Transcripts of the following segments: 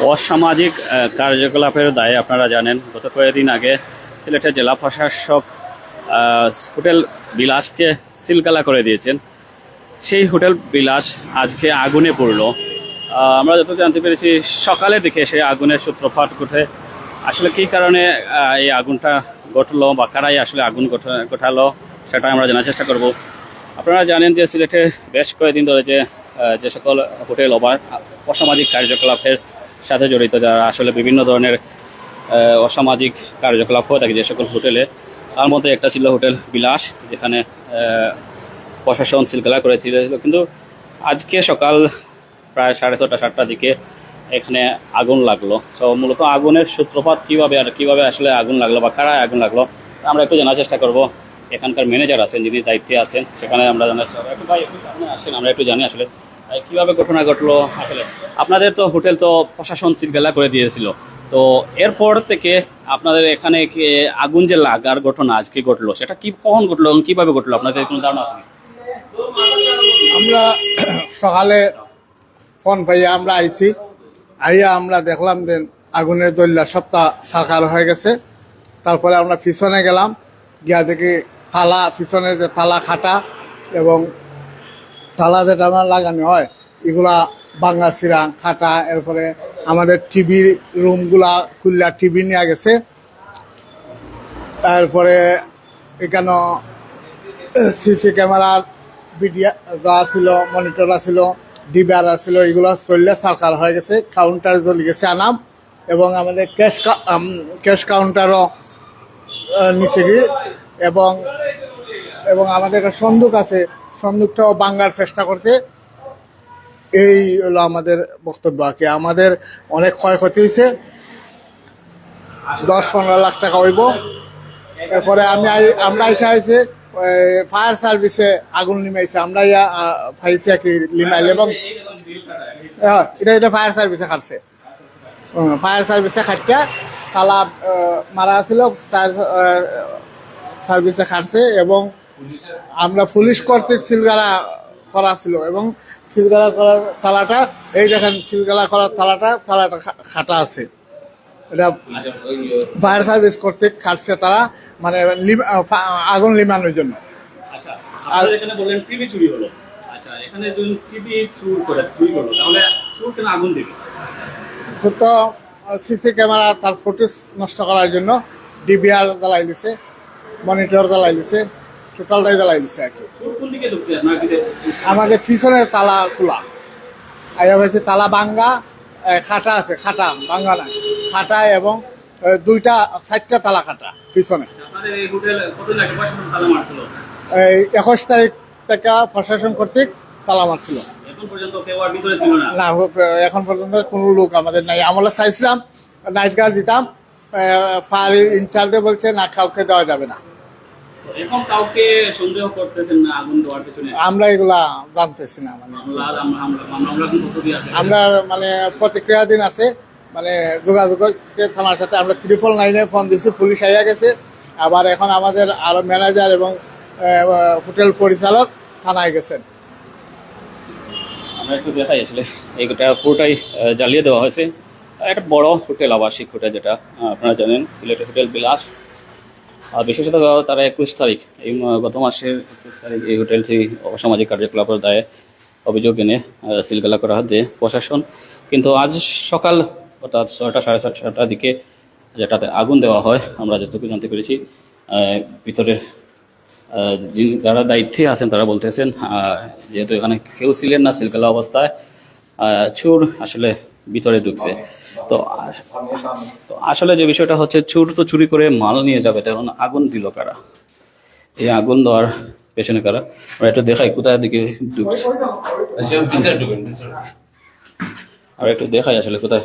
অসামাজিক কার্যকলাপের দায়ে আপনারা জানেন, গত কয়েকদিন আগে সিলেটের জেলা প্রশাসক হোটেল বিলাসকে সিলকালা করে দিয়েছেন। সেই হোটেল বিলাস আজকে আগুনে পড়ল। আমরা যত জানতে পেরেছি, সকালের দিকে সেই আগুনের সূত্রপাত ঘটে। আসলে কী কারণে এই আগুনটা ঘটলো বা কারাই আসলে আগুন ঘটা- ঘটালো, সেটা আমরা জানার চেষ্টা করব। আপনারা জানেন যে সিলেটে বেশ কয়েকদিন ধরে যে যে সকল হোটেল অবা, অসামাজিক কার্যকলাপের সাথে জড়িত, যারা আসলে বিভিন্ন ধরনের অসামাজিক কার্যকলাপ হয়ে থাকে যে সকল হোটেলে। তার মধ্যে একটা ছিল হোটেল বিলাস, যেখানে প্রশাসন সিলগালা করেছিল। কিন্তু আজকে সকাল প্রায় সাড়ে ছটা সাতটার দিকে এখানে আগুন লাগল। তো মূলত আগুনের সূত্রপাত কীভাবে আর কীভাবে আসলে আগুন লাগল বা কারা আগুন লাগল, আমরা একটু জানার চেষ্টা করব। এখানকার ম্যানেজার আছেন, যিনি দায়িত্বে আছেন, সেখানে আমরা জানার চেষ্টা আসেন, আমরা একটু জানি আসলে কীভাবে ঘটনা ঘটলো আসলে? আপনাদের তো হোটেল তো প্রশাসন সিলগালা করে দিয়েছিল। তো এরপর থেকে আপনাদের এখানে আগুন যে লাগার ঘটনা আজকে ঘটলো, সেটা কি কখন ঘটলো এবং কীভাবে ঘটলো? আপনাদের কোনো ধারণা আছে? আমরা সকালে ফোন পাইয়া আমরা আইছি। আইয়া আমরা দেখলাম যে আগুনের দল্লা সপ্তাহ সাকার হয়ে গেছে। তারপরে আমরা পিছনে গেলাম। গিয়া দেখি তালা পিছনে যে তালা খাটা এবং তালা যেটা আমার লাগানো হয়, এগুলা বাঙ্গা চিরা খাটা, এরপরে আমাদের টিভি রুমগুলা খুললা টিভি নিয়ে গেছে। তারপরে এখানে সিসি ক্যামেরার ভিডিও যা ছিল মনিটর আছিল ডিবার আছিল এগুলো চললে সরকার হয়ে গেছে কাউন্টার জ্বলি গেছে আনাম এবং আমাদের ক্যাশ ক্যাশ কাউন্টারও নিচে গিয়ে এবং এবং আমাদের একটা সন্দুক আছে সন্দুকটাও বাঙ্গার চেষ্টা করছে। এই হলো আমাদের বক্তব্য। আর কি আমাদের অনেক ক্ষয়ক্ষতি হয়েছে। দশ পনেরো লাখ টাকা হইব। এরপরে আমি আমরা এসে আইছে ফায়ার সার্ভিসে আগুন নিমাইছে। আমরা ইয়া পাইছি আর কি লিমাইল এবং হ্যাঁ, এটা এটা ফায়ার সার্ভিসে খাটছে। ফায়ার সার্ভিসে খাটিয়া তালা মারা ছিল সার্ভিসে খাটছে এবং আমরা পুলিশ কর্তৃক সিলগালা করা ছিল এবং সিলগালা করার তালাটা এই দেখেন সিলগালা করার তালাটা তালাটা খাটা আছে। এটা ফায়ার সার্ভিস কর্তৃক খাটছে তারা মানে আগুন লিমানোর জন্য। আচ্ছা এখানে বললেন টিভি চুরি হলো। আচ্ছা এখানে যদি টিভি চুর করে চুরি করল। তাহলে চুর কেন আগুন দিবে? তো সিসি ক্যামেরা তার ফুটেজ নষ্ট করার জন্য ডিবিআর জ্বালাই দিছে মনিটর জ্বালাই দিছে। টোটালটাই জ্বালাই দিছে আর কি আমাদের পিছনের তালা খোলা। আইয়া হয়েছে তালা বাঙ্গা খাটা আছে খাটা বাঙ্গা না খাটা এবং দুইটা চারটা তালা খাটা পিছনে। এই একুশ তারিখ থেকে প্রশাসন কর্তৃক তালা মারছিল। না? এখন পর্যন্ত কোনো লোক আমাদের নাই। আমরা চাইছিলাম নাইট গার্ড দিতাম ফায়ার ইনচার্জে বলছে না কাউকে দেওয়া যাবে না। এখন কাউকে সন্দেহ করতেছেন না আগুন দেওয়ার পেছনে? আমরা এগুলা জানতেছি না মানে। আমরা আমরা মামলা কিন্তু আছে মানে প্রতিক্রিয়াধীন আছে মানে যোগাযোগ থানার সাথে। আমরা ত্রিপল নাইনে ফোন দিছি পুলিশ আইয়া গেছে। আবার এখন আমাদের আরও ম্যানেজার এবং আহ, হোটেল পরিচালক থানায় গেছেন। আমরা একটু দেখাই আসলে। এইটা পুরোটাই জ্বালিয়ে দেওয়া হয়েছে। একটা বড় হোটেল আবাসিক হোটেল যেটা আপনারা জানেন সিলেটের হোটেল বিলাস। আর বিশেষত তারা একুশ তারিখ, এই গত মাসের একুশ তারিখ এই হোটেলটি অসামাজিক কার্যকলাপের দায়ে অভিযোগ এনে সিলগালা করা হয় প্রশাসন। কিন্তু আজ সকাল অর্থাৎ ছয়টা, সাড়ে ছটার দিকে যেটাতে আগুন দেওয়া হয়, আমরা যতটুকু জানতে পেরেছি ভিতরের যারা দায়িত্বে আছেন তারা বলতেছেন যেহেতু এখানে কেউ ছিলেন না সিলগালা অবস্থায় চুর আসলে ভিতরে ঢুকছে। তো তো আসলে যে বিষয়টা হচ্ছে চুর তো চুরি করে মাল নিয়ে যাবে তখন আগুন দিল কারা? এই আগুন দেওয়ার পেছনে কারা? আমরা একটু দেখাই কোথায় দিকে ঢুকছে? আর একটু দেখাই আসলে কোথায়।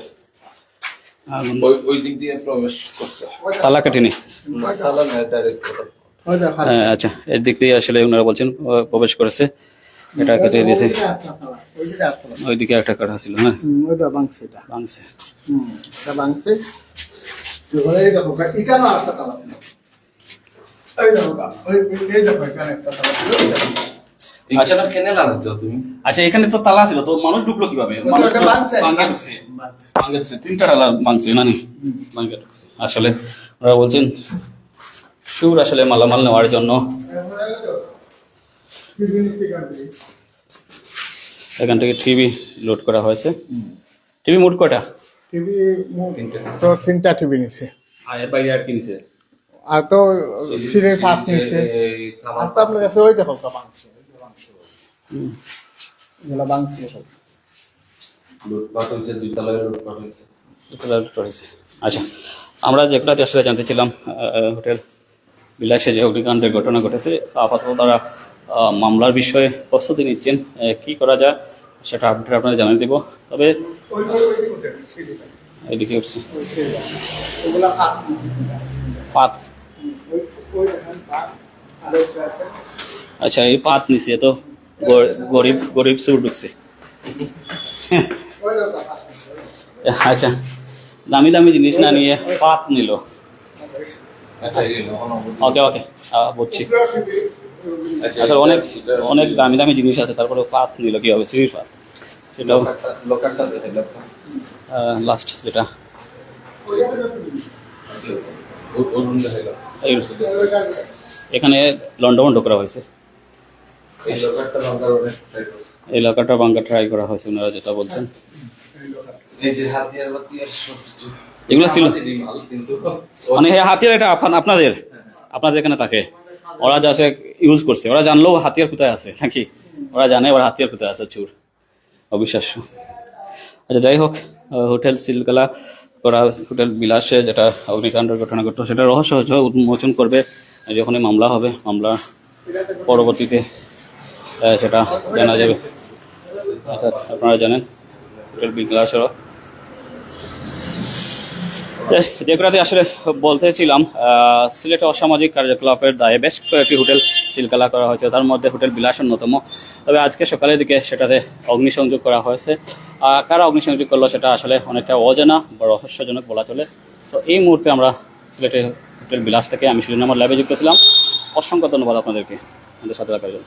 ওই ওই দিক দিয়ে প্রবেশ করছে। তালা কাটিনি? তালা না ডাইরেক্ট হ্যাঁ আচ্ছা এর দিক দিয়ে আসলে ওনারা বলছেন প্রবেশ করেছে। এটা কেটে দিয়েছে। ওইদিকে একটা কাটা ছিল হ্যাঁ ওইটা বাংছে এটা। ভাঙছে হুম, এটা বাংছে এই দেখো এখানে একটা তালা ছিল। এই দেখো এই দেখো এখানে একটা তালা ছিল, আচ্ছা এখানে কেনে লাগাতো তুমি? আচ্ছা এখানে তো তালা ছিল তো মানুষ ঢুকলো কীভাবে। তিনটা না নি? আসলে ওরা বলছেন সুর আসলে মালামাল নেওয়ার জন্য। এখান থেকে টিভি লোড করা হয়েছে। টিভি মোট কটা টিভি তো তিনটা টিভি নিছে। আর এর বাইরে আর কিনছে আর তো সিঁড়ি পাত নিছে। আর তো আপনার কাছে ওই দেখো এগুলো বাংছে সব লুটপাট হয়েছে দুই তলায় লুটপাট হয়েছে। রয়েছে আচ্ছা আমরা যেগুলাতে আসলে জানতে ছিলাম হোটেল বিলাসে যে অগ্নিকাণ্ডের ঘটনা ঘটেছে আপাতত তারা মামলার বিষয়ে প্রস্তুতি নিচ্ছেন। কি করা যায় সেটা আপডেট আপনাদের জানিয়ে দেব। তবে এদিকে উঠছে। পাত। আচ্ছা এই পাত নিচে তো গরিব গরিব সুর ঢুকছে। আচ্ছা দামি দামি জিনিস না নিয়ে পাত নিল। আচ্ছা ওকে ওকে বুঝছি। টিভি, আচ্ছা আসলে অনেক অনেক দামি দামি জিনিস আছে তারপরে পাত নিল কি হবে সিঁড়ির পাত। সেটাও লাস্ট যেটা। এখানে লন্ডভন্ড করা হয়েছে। এই লোকারটা ভাঙ্গা ট্রাই করা হয়েছে ওনারা যেটা বলছেন। এগুলো ছিল? মানে হাতিয়ার এটা আপনাদের? আপনাদের এখানে থাকে? ওরা যা ইউজ করছে। ওরা জানলেও হাতিয়ার কোথায় আছে, নাকি? ওরা জানে ওরা হাতিয়ার কোথায় আছে, চুর। অবিশ্বাস্য। আচ্ছা যাই হোক হোটেল সিলগালা করা, হোটেল বিলাসে যেটা অগ্নিকাণ্ডের ঘটনা ঘটলো, সেটা রহস্য উন্মোচন করবে, যখনই মামলা হবে, মামলা পরবর্তীতে সেটা জানা যাবে। আচ্ছা আপনারা জানেন, হোটেল বিলাসেরও যেগুলাতে আসলে বলতেছিলাম আহ, সিলেটে অসামাজিক কার্যকলাপের দায়ে বেশ কয়েকটি হোটেল সিলকালা করা হয়েছে তার মধ্যে হোটেল বিলাস অন্যতম তবে আজকে সকালের দিকে সেটাতে অগ্নিসংযোগ করা হয়েছে। কারা অগ্নিসংযোগ করল সেটা আসলে অনেকটা অজানা বা রহস্যজনক বলা চলে। তো এই মুহূর্তে আমরা সিলেটে হোটেল বিলাস থেকে আমি সুজন আমার ল্যাবে যুক্ত ছিলাম। অসংখ্য ধন্যবাদ আপনাদেরকে। আমাদের সাথে থাকার জন্য।